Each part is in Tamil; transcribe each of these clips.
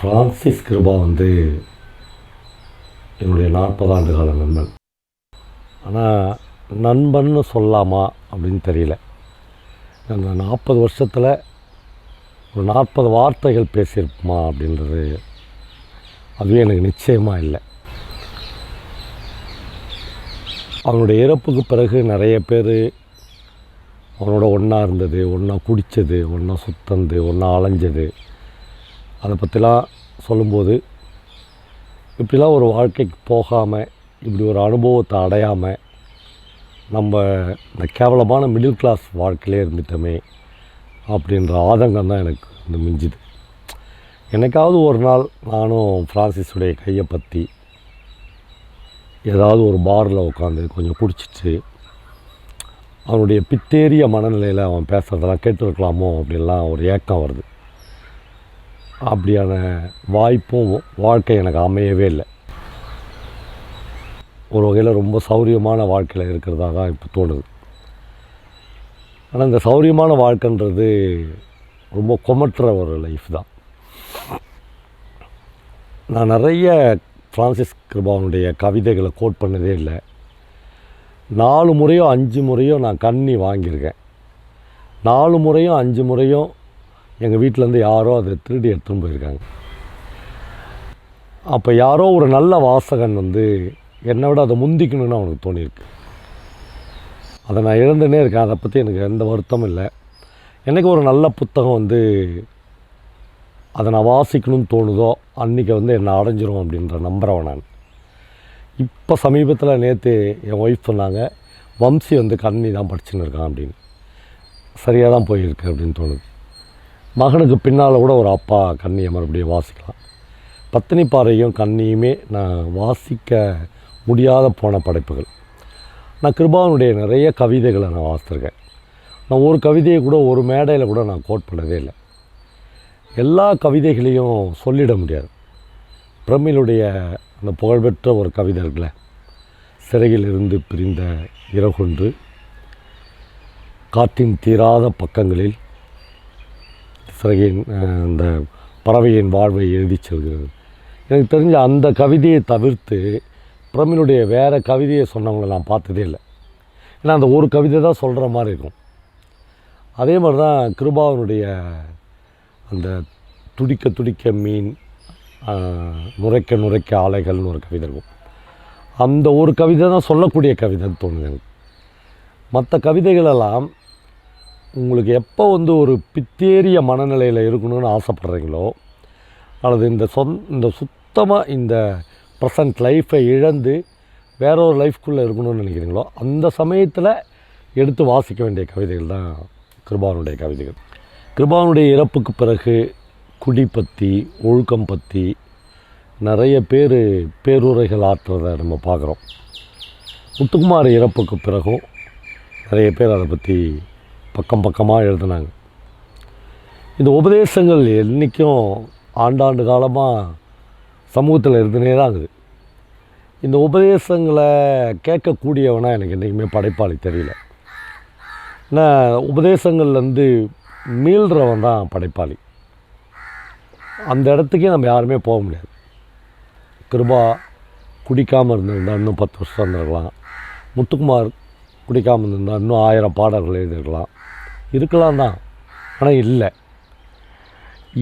ஃப்ரான்சிஸ் கிருபா வந்து என்னுடைய நாற்பதாண்டு கால நண்பன். ஆனால் நண்பன்னு சொல்லலாமா அப்படின்னு தெரியல. அந்த நாற்பது வருஷத்தில் ஒரு நாற்பது வார்த்தைகள் பேசியிருப்போமா அப்படின்றது அதுவே எனக்கு நிச்சயமாக இல்லை. அவனுடைய இறப்புக்கு பிறகு நிறைய பேர் அவனோட ஒன்றா இருந்தது ஒன்றா குடித்தது ஒன்றா சுத்தந்து ஒன்றா அலைஞ்சது. அதை பற்றிலாம் சொல்லும்போது இப்படிலாம் ஒரு வாழ்க்கைக்கு போகாமல் இப்படி ஒரு அனுபவத்தை அடையாமல் நம்ம இந்த கேவலமான மிடில் கிளாஸ் வாழ்க்கையிலே இருந்துட்டோமே அப்படின்ற ஆதங்கம் தான் எனக்கு வந்து மிஞ்சுது. என்னைக்காவது ஒரு நாள் நானும் ஃப்ரான்சிஸுடைய கையை பற்றி ஏதாவது ஒரு பாரில் உட்காந்து கொஞ்சம் குடிச்சிட்டு அவனுடைய பித்தேறிய மனநிலையில் அவன் பேசுகிறதெல்லாம் கேட்டுருக்கலாமோ அப்படின்லாம் ஒரு ஏக்கம் வருது. அப்படியான வாய்ப்பும் வாழ்க்கை எனக்கு அமையவே இல்லை. ஒரு வகையில் ரொம்ப சௌரியமான வாழ்க்கையில் இருக்கிறதா தான் இப்போ தோணுது. ஆனால் இந்த சௌரியமான வாழ்க்கைன்றது ரொம்ப கொமற்ற ஒரு லைஃப் தான். நான் நிறைய ஃப்ரான்சிஸ் கிருபாவனுடைய கவிதைகளை கோட் பண்ணதே இல்லை. நாலு முறையோ அஞ்சு முறையோ நான் கண்ணி வாங்கியிருக்கேன். நாலு முறையும் அஞ்சு முறையும் எங்கள் வீட்டிலேருந்து யாரோ அதை திருடி எடுத்துன்னு போயிருக்காங்க. அப்போ யாரோ ஒரு நல்ல வாசகன் வந்து என்னை விட அதை முந்திக்கணும்னு அவனுக்கு தோணியிருக்கு. அதை நான் இழந்துனே இருக்கேன். அதை பற்றி எனக்கு எந்த வருத்தமும் இல்லை. எனக்கு ஒரு நல்ல புத்தகம் வந்து அதை நான் வாசிக்கணும்னு தோணுதோ அன்றைக்கி வந்து என்னை அடைஞ்சிரும் அப்படின்ற நம்புகிறவன் நான். இப்போ சமீபத்தில் நேற்று என் ஒய்ஃப் சொன்னாங்க வம்சி வந்து கண்ணி தான் படிச்சுன்னு இருக்கான் அப்படின்னு. சரியாக தான் போயிருக்கு அப்படின்னு தோணுது. மகனுக்கு பின்னால் கூட ஒரு அப்பா கண்ணியை மறுபடியும் வாசிக்கலாம். பத்தினி பாறையும் கண்ணியுமே நான் வாசிக்க முடியாத போன படைப்புகள். நான் கிருபாவனுடைய நிறைய கவிதைகளை நான் வாசித்திருக்கேன். நான் ஒரு கவிதையை கூட ஒரு மேடையில் கூட நான் கோட் பண்ணதே இல்லை. எல்லா கவிதைகளையும் சொல்லிட முடியாது. பிரமிழுடைய அந்த புகழ்பெற்ற ஒரு கவிதை இருக்குல்ல சிறையில் இருந்து பிரிந்த இரகுன்று காற்றின் தீராத பக்கங்களில் சிறகின் அந்த பறவையின் வாழ்வை எழுதி செல்கிறது. எனக்கு தெரிஞ்ச அந்த கவிதையை தவிர்த்து பிரமினுடைய வேறு கவிதையை சொன்னவங்களை நான் பார்த்ததே இல்லை. ஏன்னா அந்த ஒரு கவிதை தான் சொல்கிற மாதிரி இருக்கும். அதே மாதிரி தான் கிருபாவனுடைய அந்த துடிக்க துடிக்க மீன் நுரைக்க நுரைக்க ஆலைகள்னு ஒரு கவிதை இருக்கும். அந்த ஒரு கவிதை தான் சொல்லக்கூடிய கவிதைன்னு தோணுது எனக்கு. மற்ற கவிதைகளெல்லாம் உங்களுக்கு எப்போ வந்து ஒரு பித்தேறிய மனநிலையில் இருக்கணும்னு ஆசைப்பட்றீங்களோ அல்லது இந்த சொந் இந்த சுத்தமாக இந்த ப்ரெசன்ட் லைஃப்பை இழந்து வேற ஒரு லைஃப்குள்ளே இருக்கணும்னு நினைக்கிறீங்களோ அந்த சமயத்தில் எடுத்து வாசிக்க வேண்டிய கவிதைகள் தான் கிருபானுடைய கவிதைகள். கிருபானுடைய இறப்புக்கு பிறகு குடி பற்றி ஒழுக்கம் பற்றி நிறைய பேர் பேருரைகள் ஆற்றுறதை நம்ம பார்க்குறோம். முத்துக்குமார் இறப்புக்கு பிறகும் நிறைய பேர் அதை பற்றி பக்கம் பக்கமாக எழுதுனாங்க. இந்த உபதேசங்கள் என்றைக்கும் ஆண்டாண்டு காலமாக சமூகத்தில் இருந்துனே தான் இருக்குது. இந்த உபதேசங்களை கேட்கக்கூடியவனா எனக்கு என்றைக்குமே படைப்பாளி தெரியல. ஏன்னா உபதேசங்கள்லேருந்து மீள்றவன் தான் படைப்பாளி. அந்த இடத்துக்கே நம்ம யாருமே போக முடியாது. கிருபா குடிக்காமல் இருந்திருந்தால் இன்னும் பத்து வருஷம் இருந்திருக்கலாம். முத்துக்குமார் குடிக்காமல் இருந்திருந்தால் இன்னும் ஆயிரம் பாடல்கள் எழுதியிருக்கலாம். இருக்கலாம் தான். ஆனால் இல்லை.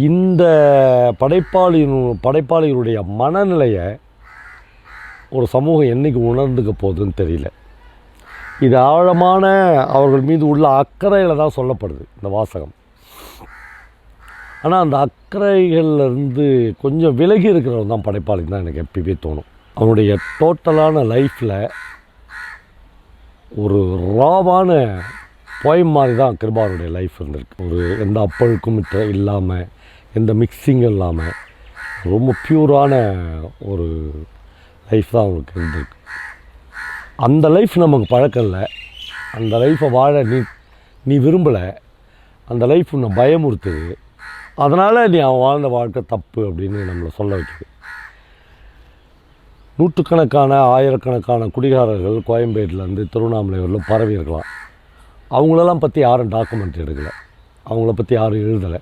இந்த படைப்பாளியின் படைப்பாளிகளுடைய மனநிலையை ஒரு சமூகம் என்றைக்கு உணர்ந்துக்க போகுதுன்னு தெரியல. இது ஆழமான அவர்கள் மீது உள்ள அக்கறையில் தான் சொல்லப்படுது இந்த வாசகம். ஆனால் அந்த அக்கறைகள்லேருந்து கொஞ்சம் விலகி இருக்கிறவன் தான் படைப்பாளி தான் எனக்கு எப்பயுமே தோணும். அவனுடைய டோட்டலான லைஃப்பில் ஒரு ராவான போயம் மாதிரி தான் கிருபாருடைய லைஃப் இருந்திருக்கு. ஒரு எந்த அப்பழுக்கும் இல்லாமல் எந்த மிக்சிங்கும் இல்லாமல் ரொம்ப பியூரான ஒரு லைஃப் தான் அவனுக்கு இருந்திருக்கு. அந்த லைஃப் நமக்கு பழக்கம் இல்லை. அந்த லைஃப்பை வாழ நீ நீ விரும்பலை. அந்த லைஃப் உன்னை பயமுறுத்துது. அதனால் நீ அவன் வாழ்ந்த வாழ்க்கை தப்பு அப்படின்னு நம்மளை சொல்ல வைக்குது. நூற்றுக்கணக்கான ஆயிரக்கணக்கான குடிகாரர்கள் கோயம்பேட்டிலேருந்து திருவண்ணாமலை வரலும் பரவி இருக்கலாம். அவங்களெல்லாம் பற்றி யாரும் டாக்குமெண்ட் எடுக்கலை. அவங்கள பற்றி யாரும் எழுதலை.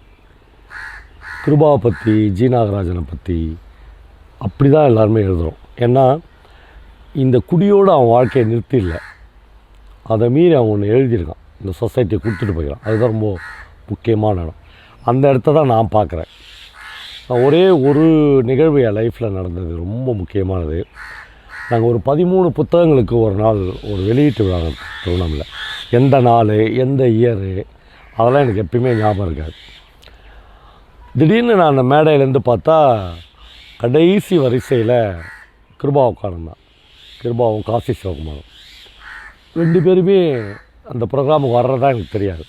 கிருபாவை பற்றி ஜி நாகராஜனை பற்றி அப்படி தான் எல்லாருமே எழுதுகிறோம் ஏன்னா இந்த குடியோடு அவன் வாழ்க்கையை நிறுத்திடல. அதை மீறி அவன் ஒன்று எழுதியிருக்கான். இந்த சொசைட்டியை கொடுத்துட்டு போய்க்கிறான் அதுதான் ரொம்ப முக்கியமான இடம். அந்த இடத்த தான் நான் பார்க்குறேன். ஒரே ஒரு நிகழ்வு என் லைஃப்பில் நடந்தது ரொம்ப முக்கியமானது. நாங்கள் ஒரு பதிமூணு புத்தகங்களுக்கு ஒரு நாள் ஒரு வெளியீட்டு விழா திருவண்ணாமலை எந்த நாள் எந்த இயரு அதெல்லாம் எனக்கு எப்பயுமே ஞாபகம் இருக்காது. திடீர்னு நான் அந்த மேடையிலேருந்து பார்த்தா கடைசி வரிசையில் கிருபா உட்காந்துருந்தான் கிருபாவும் காசி சிவகுமாரும். ரெண்டு பேருமே அந்த ப்ரோக்ராமுக்கு வர்றதா எனக்கு தெரியாது.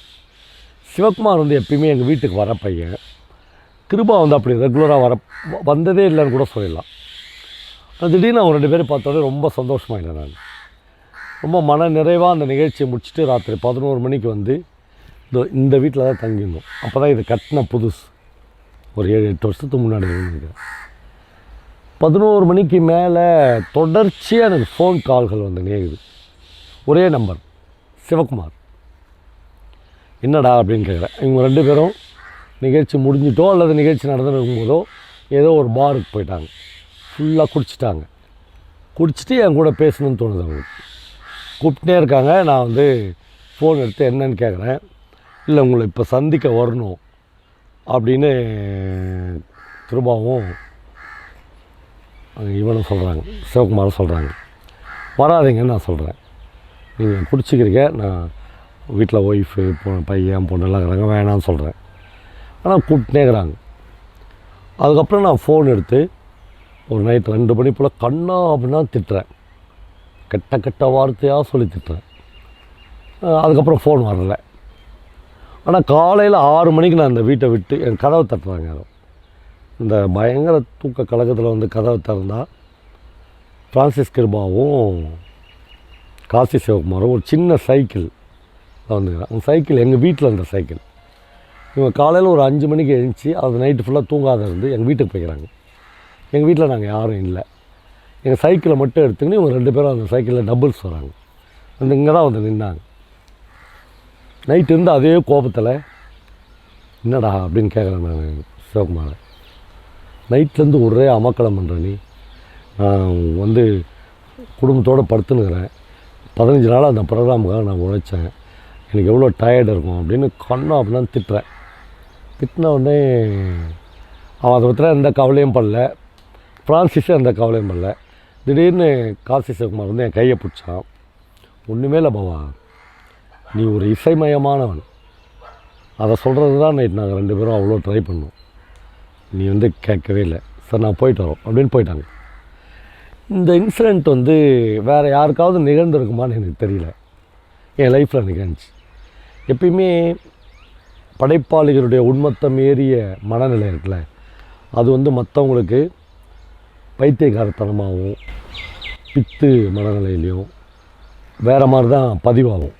சிவகுமார் வந்து எப்பயுமே எங்கள் வீட்டுக்கு வர பையன். கிருபா வந்து அப்படி ரெகுலராக வர வந்ததே இல்லைன்னு கூட சொல்லிடலாம். திடீர்னு அவங்க ரெண்டு பேரும் பார்த்தோன்னே ரொம்ப சந்தோஷமாயிட்டேன் நான். ரொம்ப மன நிறைவாக அந்த நிகழ்ச்சியை முடிச்சுட்டு ராத்திரி பதினோரு மணிக்கு வந்து இந்த இந்த வீட்டில் தான் தங்கியிருந்தோம். அப்போ தான் இது கட்டின புதுசு. ஒரு ஏழு எட்டு வருஷத்துக்கு முன்னாடி இருந்திருக்கேன் பதினோரு மணிக்கு மேலே தொடர்ச்சியாக எனக்கு ஃபோன் கால்கள் வந்து நேருது ஒரே நம்பர் சிவகுமார். என்னடா அப்படின்னு கேட்குறேன் இவங்க ரெண்டு பேரும் நிகழ்ச்சி முடிஞ்சிட்டோ அல்லது நிகழ்ச்சி நடந்துருக்கும் போதோ ஏதோ ஒரு பாருக்கு போயிட்டாங்க. ஃபுல்லாக குடிச்சிட்டாங்க. குடிச்சிட்டு என் கூட பேசணும்னு தோணுது அவங்களுக்கு. கூப்பிட்டே இருக்காங்க. நான் வந்து ஃபோன் எடுத்து என்னன்னு கேட்குறேன் இல்லை உங்களை இப்போ சந்திக்க வரணும். அப்படின்னு திரும்பவும் இவனும் சொல்கிறாங்க சிவகுமாரும் சொல்கிறாங்க வராதீங்கன்னு நான் சொல்கிறேன் நீங்கள் பிடிச்சிக்கிறீங்க நான் வீட்டில் ஒய்ஃபு பையன் பொண்ணெல்லாம் இருக்கிறாங்க வேணாம்னு சொல்கிறேன் ஆனால் கூப்பிட்டுனே இருக்கிறாங்க அதுக்கப்புறம் நான் ஃபோன் எடுத்து ஒரு நைட் ரெண்டு மணி போல் கண்ணா அப்படின்னா திட்டுறேன். கெட்ட கெட்ட வார்த்தையாக சொல்லி திட்டுறேன் அதுக்கப்புறம் ஃபோன் வரல. ஆனால் காலையில் ஆறு மணிக்கு நான் இந்த வீட்டை விட்டு என் கதவை தட்டுறாங்க இந்த பயங்கர தூக்க கழகத்தில் வந்து கதவை திறந்தா ஃப்ரான்சிஸ் கிருபாவும் காசி சிவகுமாரும் ஒரு சின்ன சைக்கிள் வந்துக்கிறேன் அந்த சைக்கிள் எங்கள் வீட்டில் இருந்த சைக்கிள். இவங்க காலையில் ஒரு அஞ்சு மணிக்கு எழுந்துச்சி அது நைட்டு ஃபுல்லாக தூங்காத இருந்து எங்கள் வீட்டுக்கு போய்க்கிறாங்க. எங்கள் வீட்டில் நாங்கள் யாரும் இல்லை. எங்கள் சைக்கிளை மட்டும் எடுத்துக்கின்னு இவங்க ரெண்டு பேரும் அந்த சைக்கிளில் டபுள்ஸ் வராங்க. வந்து இங்கே தான் வந்து நின்னாங்க. நைட்டு இருந்து அதே கோபத்தில் என்னடா? அப்படின்னு கேட்குறேன் நான் சிவகுமாரை. நைட்லேருந்து ஒரே அமக்கலம் பண்ணுற நீ. நான் வந்து குடும்பத்தோடு படுத்துனுக்கிறேன். பதினஞ்சு நாள் அந்த ப்ரோக்ராமுக்காக நான் உழைச்சேன். எனக்கு எவ்வளோ டயர்டு இருக்கும் அப்படின்னு கண்ணா அப்படின்னு திட்டுறேன். திட்டின உடனே அவன் அதை பற்றின எந்த கவலையும் பண்ணல ஃப்ரான்சிஸும் எந்த கவலையும் பண்ணல திடீர்னு காசி சிவகுமார் வந்து என் கையை பிடிச்சான். ஒன்றுமே இல்லை பாவா. நீ ஒரு இசைமயமானவன். அதை சொல்கிறது தான் நைட் நாங்கள் ரெண்டு பேரும் அவ்வளோ ட்ரை பண்ணோம். நீ வந்து கேட்கவே இல்லை. சார் நான் போயிட்டு வரோம். அப்படின்னு போயிட்டாங்க. இந்த இன்சிடெண்ட் வந்து வேறு யாருக்காவது நிகழ்ந்துருக்குமான்னு எனக்கு தெரியல. என் லைஃப்பில் நிகழ்ந்துச்சு. எப்பயுமே படைப்பாளிகளுடைய உண்மத்தம் ஏறிய மனநிலை இருக்குல்ல. அது வந்து மற்றவங்களுக்கு பைத்தியகாரத்தனமாகவும் பித்து மனநிலையிலையும் வேறு மாதிரி தான் பதிவாகும்.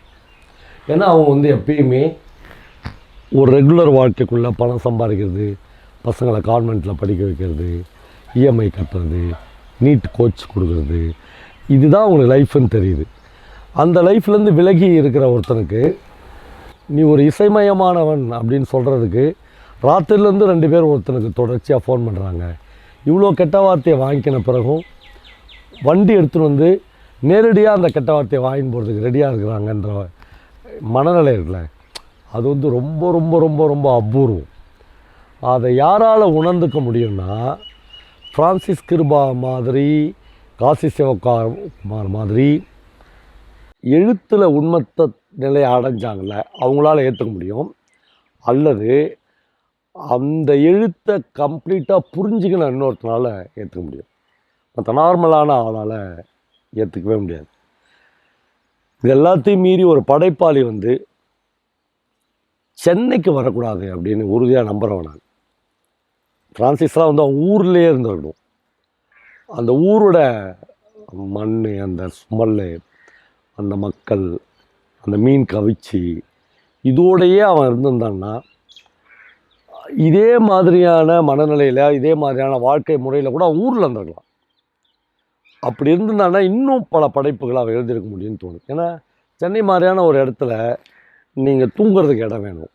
ஏன்னா அவங்க வந்து எப்பயுமே ஒரு ரெகுலர் வாழ்க்கைக்குள்ளே பணம் சம்பாதிக்கிறது பசங்களை கான்வெண்ட்டில் படிக்க வைக்கிறது இஎம்ஐ கட்டுறது நீட் கோச் கொடுக்குறது இதுதான் அவங்களுக்கு லைஃப்னு தெரியுது. அந்த லைஃப்லேருந்து விலகி இருக்கிற ஒருத்தனுக்கு நீ ஒரு இசைமயமானவன் அப்படின்னு சொல்கிறதுக்கு ராத்திரிலேருந்து ரெண்டு பேர் ஒருத்தனுக்கு தொடர்ச்சியாக ஃபோன் பண்ணுறாங்க இவ்வளோ கெட்ட வார்த்தையை வாங்கிக்கின பிறகும் வண்டி எடுத்துகிட்டு வந்து நேரடியாக அந்த கெட்ட வார்த்தையை வாங்கி போகிறதுக்கு ரெடியாக இருக்கிறாங்கன்ற மனநிலை இருக்குல்ல. அது வந்து ரொம்ப ரொம்ப ரொம்ப ரொம்ப அபூர்வம். அதை யாரால் உணர்ந்துக்க முடியும்னா ஃப்ரான்சிஸ் கிருபா மாதிரி காசி சிவகுமார் மாதிரி எழுத்தில் உண்மத்த நிலையை அடைஞ்சாங்கல்ல அவங்களால ஏற்றுக்க முடியும். அல்லது அந்த எழுத்தை கம்ப்ளீட்டாக புரிஞ்சுக்கணும் இன்னொருத்தனால் ஏற்றுக்க முடியும் மற்ற நார்மலான ஆளால் ஏற்றுக்கவே முடியாது. இது எல்லாத்தையும் மீறி ஒரு படைப்பாளி வந்து சென்னைக்கு வரக்கூடாது அப்படின்னு உறுதியாக நம்புகிறவன் நான். ஃப்ரான்சிஸ்லாம் வந்து அவன் ஊர்லேயே இருந்திருக்கணும். அந்த ஊரோட மண் அந்த ஸ்மெல்லு அந்த மக்கள் அந்த மீன் கவிச்சி இதோடையே அவன் இருந்திருந்தான்னா இதே மாதிரியான மனநிலையில் இதே மாதிரியான வாழ்க்கை முறையில் கூட ஊரில் இருந்திருக்கலாம். அப்படி இருந்திருந்தானா இன்னும் பல படைப்புகளை அவன் எழுதியிருக்க முடியும்னு தோணும் ஏன்னா சென்னை மாதிரியான ஒரு இடத்துல நீங்கள் தூங்குறதுக்கு இடம் வேணும்.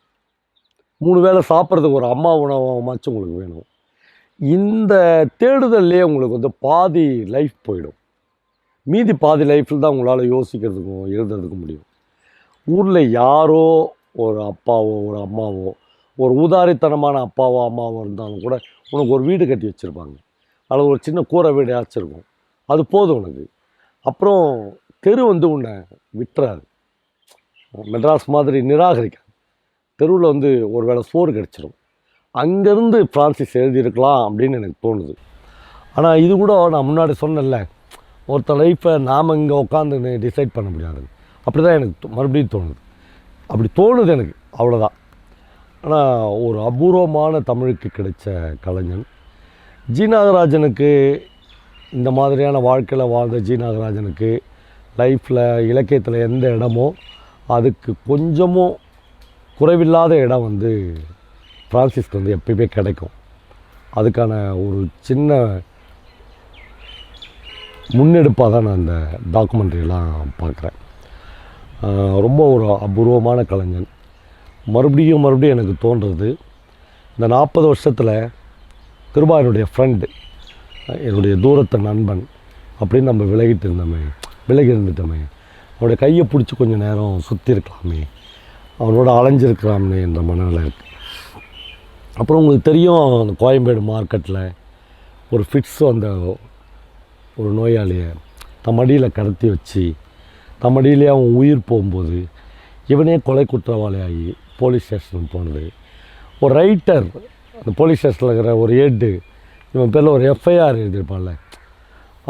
மூணு வேளை சாப்பிட்றதுக்கு ஒரு அம்மா உணவமாச்சும் உங்களுக்கு வேணும். இந்த தேடுதல்லையே உங்களுக்கு வந்து பாதி லைஃப் போயிடும். மீதி பாதி லைஃப்பில் தான் உங்களால் யோசிக்கிறதுக்கும் எழுதுறதுக்கும் முடியும். ஊரில் யாரோ ஒரு அப்பாவோ ஒரு அம்மாவோ ஒரு ஊதாரித்தனமான அப்பாவோ அம்மாவோ இருந்தாலும் கூட உனக்கு ஒரு வீடு கட்டி வச்சுருப்பாங்க. அல்லது ஒரு சின்ன கூரை வீடு இருக்கும் அது போதும் உனக்கு. அப்புறம் தெரு வந்து உன்னை விட்டுறாது. மெட்ராஸ் மாதிரி நிராகரிக்காது. தெருவில் வந்து ஒரு வேளை சோறு கிடச்சிரும். அங்கேருந்து ஃப்ரான்சிஸ் எழுதியிருக்கலாம் அப்படின்னு எனக்கு தோணுது. ஆனால் இது கூட நான் முன்னாடி சொன்னேன்ல ஒருத்த லைஃப்பை நாம் இங்கே உட்காந்து டிசைட் பண்ண முடியாது. அப்படி தான் எனக்கு மறுபடியும் தோணுது. அப்படி தோணுது எனக்கு அவ்வளோதான் ஆனால் ஒரு அபூர்வமான தமிழுக்கு கிடைச்ச கலைஞன். ஜி நாகராஜனுக்கு இந்த மாதிரியான வாழ்க்கையில் வாழ்ந்த ஜி நாகராஜனுக்கு லைஃப்பில் இலக்கியத்தில் எந்த இடமோ அதுக்கு கொஞ்சமும் குறைவில்லாத இடம் வந்து ஃப்ரான்சிஸ்க்கு வந்து எப்பயுமே கிடைக்கும். அதுக்கான ஒரு சின்ன முன்னெடுப்பாக தான் நான் இந்த டாக்குமெண்ட்ரியெல்லாம் பார்க்குறேன். ரொம்ப ஒரு அபூர்வமான கலைஞன். மறுபடியும் மறுபடியும் எனக்கு தோன்றுறது இந்த நாற்பது வருஷத்தில் கிருபா என்னுடைய ஃப்ரெண்டு என்னுடைய தூரத்தை நண்பன் அப்படின்னு நம்ம விலகிட்டு இருந்தோமே விலகி இருந்துட்டோமே. அவனுடைய கையை பிடிச்சி கொஞ்சம் நேரம் சுற்றி இருக்கலாமே. அவனோட அலைஞ்சிருக்கலாமே என்ற மனநிலை இருக்குது அப்புறம் உங்களுக்கு தெரியும் அந்த கோயம்பேடு மார்க்கெட்டில் ஒரு ஃபிட்ஸ் வந்த ஒரு நோயாளியை தம் மடியில் கடத்தி வச்சு தம் மடியிலே அவன் உயிர் போகும்போது இவனே கொலை குற்றவாளியாகி போலீஸ் ஸ்டேஷனுக்கு போனது. ஒரு ரைட்டர் அந்த போலீஸ் ஸ்டேஷனில் இருக்கிற ஒரு ஹெட்டு இவன் பேரில் ஒரு எஃப்ஐஆர் எழுதியிருப்பான்ல.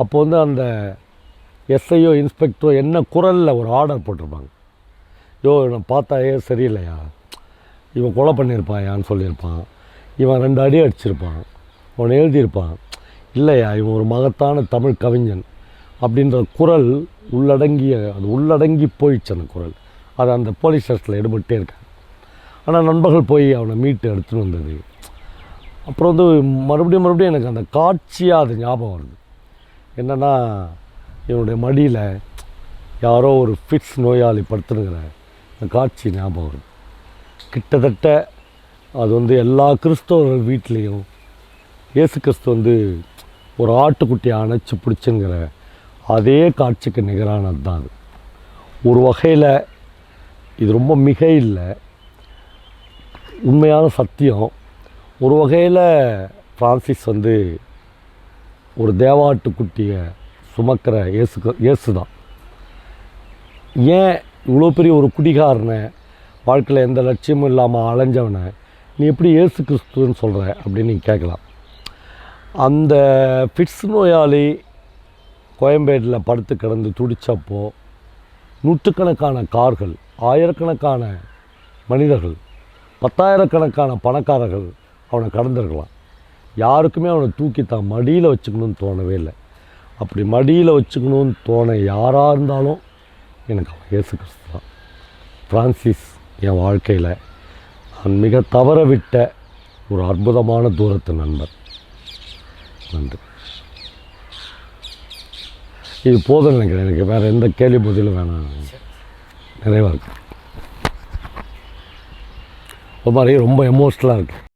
அப்போ வந்து அந்த எஸ்ஐயோ இன்ஸ்பெக்டரோ என்ன குரலில் ஒரு ஆர்டர் போட்டிருப்பாங்க. யோ இவனை பார்த்தாயே சரியில்லையா? இவன் கொலை பண்ணியிருப்பாயான்னு சொல்லியிருப்பான். இவன் ரெண்டு அடி அடிச்சிருப்பான். அவன் எழுதியிருப்பான். இல்லையா இவன் ஒரு மகத்தான தமிழ் கவிஞன். அப்படின்ற குரல் உள்ளடங்கிய அது உள்ளடங்கி போயிடுச்சு அந்த குரல். அது அந்த போலீஸ் ஸ்டேஷனில் எடுபட்டே இருக்கேன் ஆனால் நண்பர்கள் போய் அவனை மீட்டு எடுத்துன்னு வந்தது. அப்புறம் வந்து மறுபடியும் மறுபடியும் எனக்கு அந்த காட்சியாக அது ஞாபகம் வருது. என்னென்னா என்னுடைய மடியில் யாரோ ஒரு ஃபிட்ஸ் நோயாளி படுத்துருங்கிற அந்த காட்சி ஞாபகம் வருது. கிட்டத்தட்ட அது வந்து எல்லா கிறிஸ்தவர்கள் வீட்லேயும் இயேசு கிறிஸ்து வந்து ஒரு ஆட்டுக்குட்டியை அணைச்சி பிடிச்சுங்கிற அதே காட்சிக்கு நிகரானது தான் அது. ஒரு வகையில் இது ரொம்ப மிக இல்லை உண்மையான சத்தியம். ஒரு வகையில் ஃப்ரான்சிஸ் வந்து ஒரு தேவாட்டுக்குட்டியை சுமக்கிற இயேசு இயேசு தான் ஏன் இவ்வளோ பெரிய ஒரு குடிகாரனை வாழ்க்கையில் எந்த லட்சியமும் இல்லாமல் அலைஞ்சவனை நீ எப்படி இயேசு கிறிஸ்துன்னு சொல்கிற அப்படின்னு நீ கேட்கலாம். அந்த ஃபிட்ஸ் நோயாளி கோயம்பேட்டில் படுத்து கிடந்து துடிச்சப்போ நூற்றுக்கணக்கான கார்கள் ஆயிரக்கணக்கான மனிதர்கள் பத்தாயிரக்கணக்கான பணக்காரர்கள் அவனை கடந்திருக்கலாம். யாருக்குமே அவனை தூக்கி தான் மடியில் வச்சுக்கணும்னு தோணவே இல்லை. அப்படி மடியில் வச்சுக்கணும்னு தோண யாராக இருந்தாலும் எனக்கு அவன் இயேசு கிறிஸ்து தான். ஃப்ரான்சிஸ் என் வாழ்க்கையில் நான் மிக தவற விட்ட ஒரு அற்புதமான தூரத்து நண்பர். நன்றி. இது போதும் நினைக்கிறேன். எனக்கு வேறு எந்த கேள்வி பதிலும் வேணாம். நிறைவாக இருக்கும். ஒரு மாதிரி ரொம்ப எமோஷ்னலாக இருக்குது